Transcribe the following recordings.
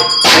you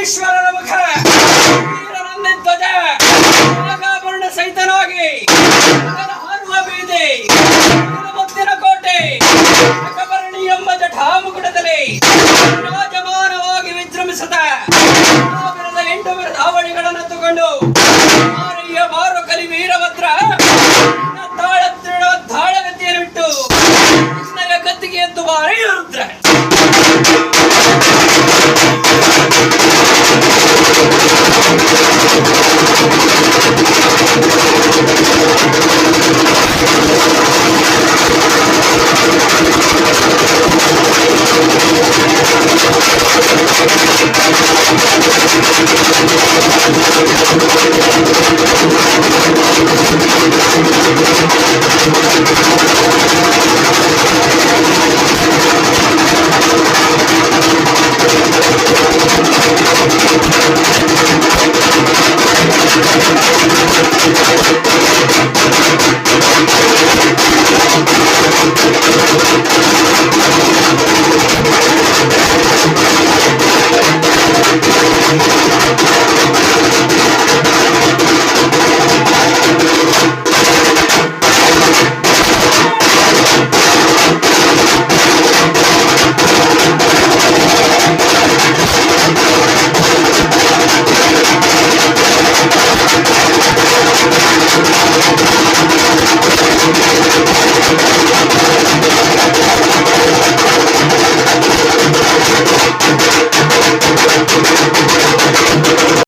ಈಶ್ವರನ ಮುಖ ಧ್ವಜ ನಾಗಾಭರಣ ಸಹಿತನಾಗಿ ಹಾರುವ ಬೀದಿ ಮುತ್ತಿನ ಕೋಟೆ ಕಬರಣಿ ಎಂಬ ಜಠಾಮುಕುಟದಲ್ಲಿ ರಾಜಮಾನವಾಗಿ ವಿಜೃಂಭಿಸದ ಸಾವಿರದ ಎಂಟುನೂರ ಧಾವಣಿಗಳನ್ನು ತಗೊಂಡು ಮಾರಿಯ ಮಾರು ಕಲಿ ವೀರಭದ್ರ ತಾಳ ತಾಳಗತಿಯನ್ನು ಬಿಟ್ಟು ಕತ್ತಿಗೆ ಎದ್ದು ಮಾರಿ ರುದ್ರ